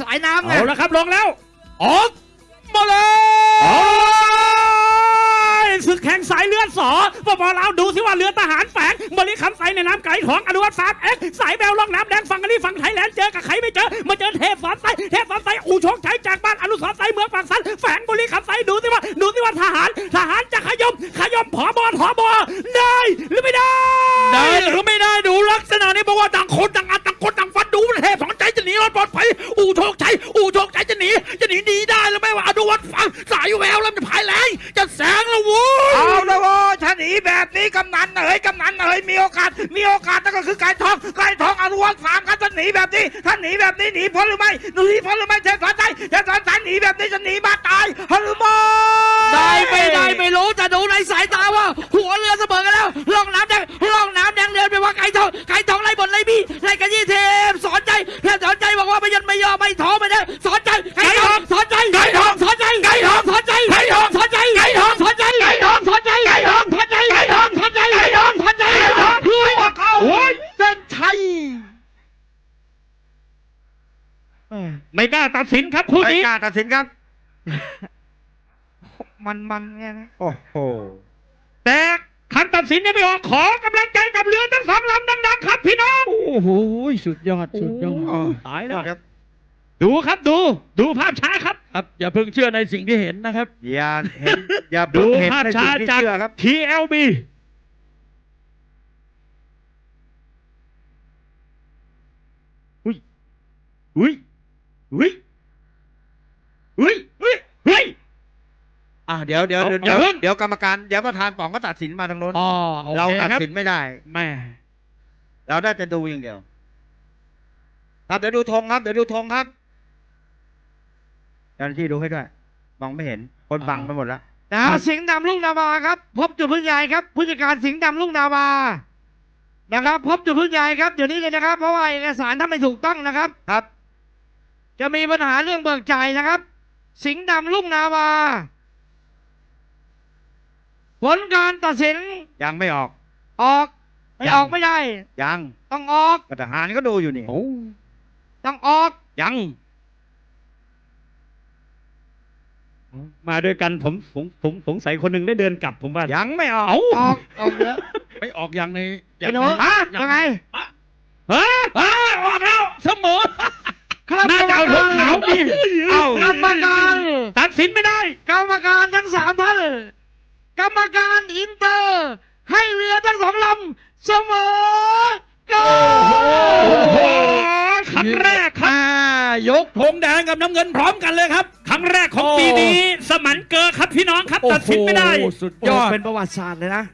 สายน้ำไงเอาละครับลงแล้วออกมาเลยศึกแข่งสายเลือดสอปปลาวดูสิว่าเรือทหารแฝงบริคำใสในน้ำไก่ของอนุวัตฟาร์มเอ็กซ์สายแววล่องน้ำแดงฝั่งอันนี้ฝั่งไทยแลนด์เจอกับใครไม่เจอมาเจอเทพสอนไสเทพสอนไสอู่โชคชัยจากบ้านอนุสรณ์ไสเมืองฝั่งสันแฝงบริคำใสดูสิว่าดูสิว่าทหาร ทหารจะขยมขยมผอบอผอบอได้หรือไม่ได้ ได้หรือไม่ได้ดูลักษณะนี้บอกว่าต่างคนต่างอัดต่างคนต่าง หนีจะหนีหนีได้หรือไม่ว่าอนุวัตฟังสายแววแล้วจะพายแรงจะแสงแล้วโว้ยเอาละโว้ยถ้าหนีแบบนี้กำนันเอ๋ยกำนันเอ๋ยมีโอกาส มีโอกาสนั่นก็คือไก่ทองไก่ทองอนุวัฒน์ฟาร์มครับจะหนีแบบนี้ถ้าหนีแบบนี้หนีพ้นหรือไม่หนีพ้นหรือไม่เทพสอนใจเทพสอนใจหนีแบบนี้จะหนีมาตายหรือไม่ได้ไม่ได้ไม่รู้แต่ดูในสายตาว่า หัวเรือเสมอกันแล้วล่องน้ำแดงล่องน้ำแดงเดินไปว่าไก่ทองไก่ทองไล่บนไล่บี้ไล่กันยี่เทพสอนใจเทพสอนใจบอกว่าไม่ยันไม่ยอมไม่ท้อไม่ได้สอน ไม่กล้าตัดสินครับคู่ไม่นี้ กล้าตัดสินครับ มันมันเนี่ยนะโอ้โห แต่คำตัดสินยังไม่ออกขอกำลังใจกับเรือทั้งสองลำดังๆครับพี่น้อง โอ้โหสุดยอดสุดยอดโอ้ตายแล้วครับ ดูครับดู ดูภาพช้าครับ ครับอย่าเพิ่งเชื่อในสิ่งที่เห็นนะครับ อย่าเห็น อย่าดูเพิ่งเห็นภาพในช้าสิ่งที่จาก เชื่อครับ TLB อุ้ยอุ้ย อุ้ยอุ้ยอุ้ยอุ้ย อะเดี๋ยวเดี๋ยวเอาเดี๋ยวอย่าเพิ่งเดี๋ยวกรรมการเดี๋ยวประธานป๋องก็ตัดสินมาทางโน้นอ๋อโอเราเคตัดครับสินไม่ได้ แม่เราได้แต่ดูอย่างเดียว ครับเดี๋ยวดูธงครับ เดี๋ยวดูธงครับเจ้าหน้าที่ดูให้ด้วยมองไม่เห็น คนบังไปหมดแล้ว นะสิงห์ดำลุงนาวาครับ พบจุดพึ่งใหญ่ครับผู้จัดการสิงห์ดำลุงนาวานะครับ พบจุดพึ่งใหญ่ครับเดี๋ยวนี้เลยนะครับ เพราะว่าเอกสารถ้าไม่ถูกต้องนะครับ ครับ จะมีปัญหาเรื่องเบิกจ่ายนะครับ สิงห์ดำลุงนาวา ผลการตัดสินยังไม่ออก ออกไม่ยังออกไม่ได้ ยัง ต้องออกก็ทหารก็ดูอยู่นี่โอ้ต้องออก ยัง มาด้วยกันผมผมผมสงสัยคนหนึ่งได้เดินกลับผมว่ายังไม่ออกเอ้าออกออกเยอะไปออกอย่างในอไอ้ย่างหนูในยังไงเฮ้ยเฮ้ยออกแล้วเสมอ ครับน่าจะเอารถขาวดิเอ้ากรรมการตัดสินไม่ได้ กรรมการทั้งสามท่านกรรมการอินเตอร์ ให้เรือทั้งสองลำเสมอกันโอ้โหครั้งแรกครับอ่ายกธงแดงกับน้ำเงินพร้อมกันเลยครับ ครั้งแรกของปีนี้ สมันเกอร์ครับพี่น้องครับตัดสินไม่ได้โอ้โหสุดยอดเป็นประวัติศาสตร์เลยนะ